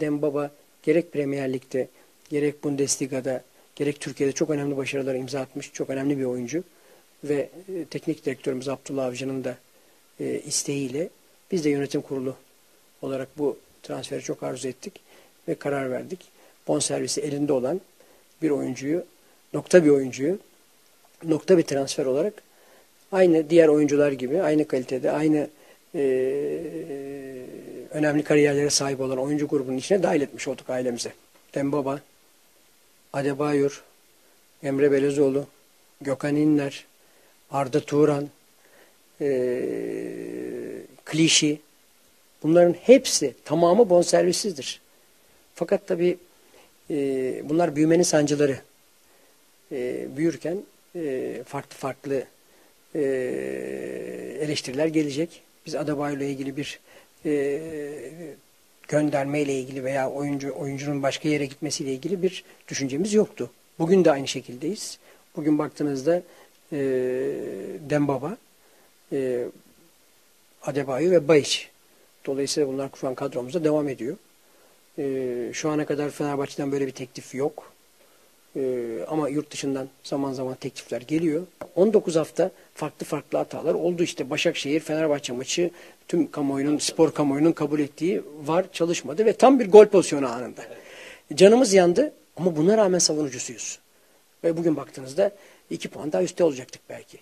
Dembaba gerek Premier Lig'de gerek Bundesliga'da gerek Türkiye'de çok önemli başarılar imza atmış. Çok önemli bir oyuncu. Ve e, teknik direktörümüz Abdullah Avcı'nın da e, isteğiyle biz de yönetim kurulu olarak bu transferi çok arzu ettik ve karar verdik. Bonservisi elinde olan bir oyuncuyu, nokta bir oyuncuyu, nokta bir transfer olarak aynı diğer oyuncular gibi, aynı kalitede, aynı e, önemli kariyerlere sahip olan oyuncu grubunun içine dahil etmiş olduk ailemize. Dembaba, Adebayor, Emre Belezoğlu, Gökhan İnler, Arda Turan, e, Klişi, bunların hepsi tamamı bonservissizdir. Fakat tabi e, bunlar büyümenin sancıları. E, büyürken e, farklı farklı e, eleştiriler gelecek. Biz Adebayo ile ilgili bir e, gönderme ile ilgili veya oyuncu oyuncunun başka yere gitmesiyle ilgili bir düşüncemiz yoktu. Bugün de aynı şekildeyiz. Bugün baktığınızda e, Dembaba, e, Adebayo ve Bayiç. Dolayısıyla bunlar şu an kadromuzda devam ediyor. E, şu ana kadar Fenerbahçe'den böyle bir teklif yok. E, ama yurt dışından zaman zaman teklifler geliyor. 19 hafta farklı farklı hatalar oldu işte. Başakşehir, Fenerbahçe maçı tüm kamuoyunun, spor kamuoyunun kabul ettiği var çalışmadı ve tam bir gol pozisyonu anında. Canımız yandı ama buna rağmen savunucusuyuz. Ve bugün baktığınızda iki puan daha üstte olacaktık belki.